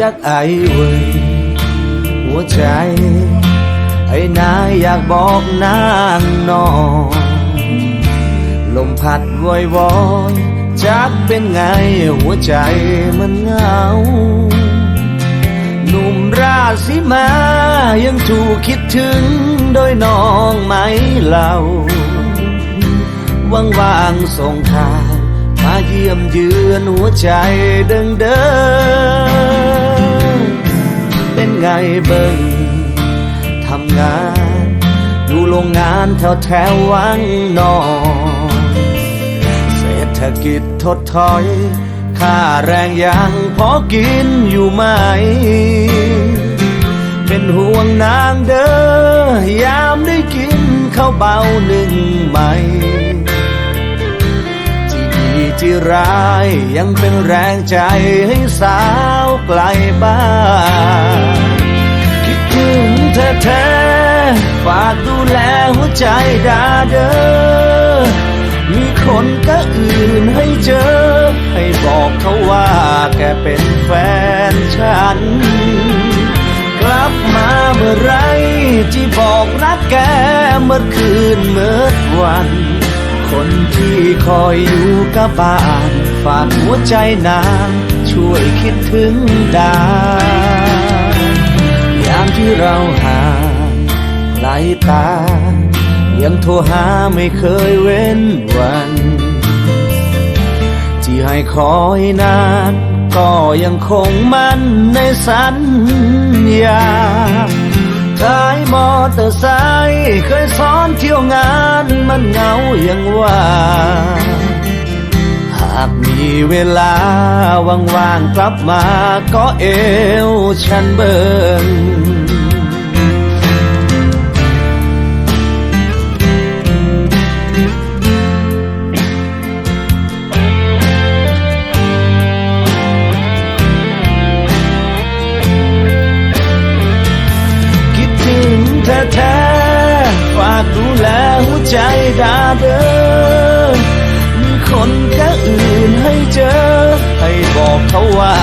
จากไอ้เว้ยหัวใจไอ้นายอยากบอกนางนอนลมพัดวอยวอยจักเป็นไงหัวใจมันเหงา หนุ่มราศีมายังถูกคิดถึงโดยน้องไหมเล่าว่างๆส่งข่าวมาเยี่ยมเยือนหัวใจเดิงเดินเป็น ไงเบิ่งทำงานอยู่โรงงานแถวแถววังนอนเศรษฐกิจถดถอย ค่าแรงยังพอกินอยู่ไหม เป็นห่วงนางเด้อยามได้กินข้าวเบาหนึ่งใหม่ที่ดีที่ร้ายยังเป็นแรงใจให้สาวไกลบ้าน ถึงแท้ฝากดูแลหัวใจดาเดอมีคนก็อื่นให้เจอ ให้บอกเขาว่าแกเป็นแฟนฉัน กลับมาเมื่อไรที่บอกรักแกเมื่อคืนเมื่อวัน คนที่คอยอยู่กับบ้าน ฝากหัวใจนางช่วยคิดถึงดา ที่เราห่างไกลตา ยังโทรหาไม่เคยเว้นวัน ที่ให้คอยนาน ก็ยังคงมั่นในสัญญาขายมอเตอร์ไซค์เคยสอนเที่ยวงานมันเหงาอย่างว่า เวลาว่างๆกลับมาก็เอวฉันเบิงคิดถึงแท้ๆฝากดูแลหัวใจดาเด้อมีคนคน เจอ ให้บอกเขาว่า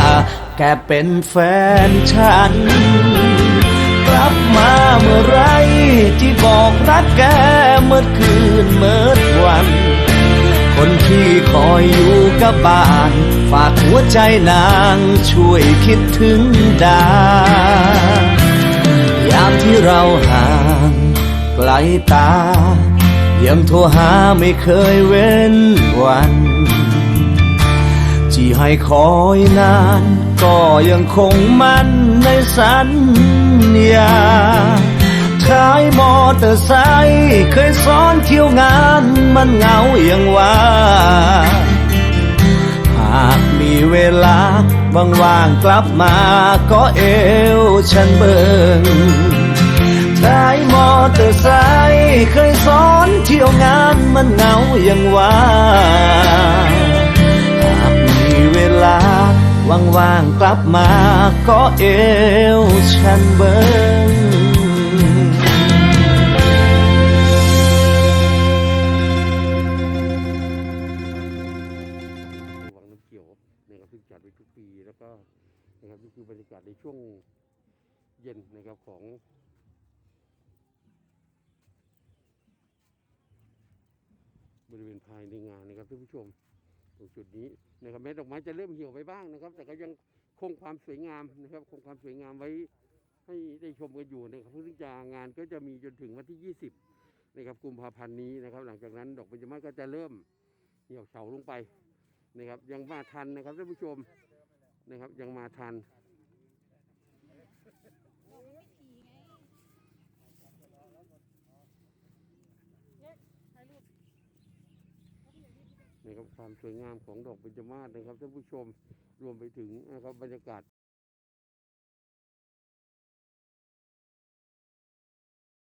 แกเป็นแฟนฉัน กลับมาเมื่อไรที่บอกรักแกเมื่อคืนเมื่อวัน คนที่คอยอยู่กับบ้าน ฝากหัวใจนางช่วยคิดถึงดายามที่เราห่างไกลตายังโทรหาไม่เคยเว้นวัน ให้คอยนาน ก็ยังคงมั่นในสัญญาขายมอเตอร์ไซค์เคยสอนเที่ยวงานมันเหงาอย่างว่าหากมีเวลาว่างๆกลับมาก็เอวฉันเบิงขายมอเตอร์ไซค์เคยสอนเที่ยวงานมันเหงาอย่างว่า ว่างๆกลับมาก็เอวฉันเบิงวังน้ำเขียวนะครับซึ่งจัดไว้ทุกปีแล้วก็นะครับนี่คือบรรยากาศในช่วงเย็นนะครับของบริเวณภายในงานนะครับท่านผู้ชม ตรงจุดนี้นะครับแม้ดอกไม้จะเริ่มเหี่ยวไปบ้างนะครับ แต่ก็ยังคงความสวยงามนะครับ คงความสวยงามไว้ให้ได้ชมกันอยู่นะครับเพื่อจะงานก็จะมีจนถึงวันที่ 20นะครับกุมภาพันธ์นี้นะครับ หลังจากนั้นดอกเบญจมาศก็จะเริ่มเหี่ยวเฉาลงไปนะครับ ยังมาทันนะครับท่านผู้ชมนะครับ ยังมาทัน นะครับความสวยงามของดอกเบญจมาศนะครับท่านผู้ชมรวมไปถึงนะครับบรรยากาศ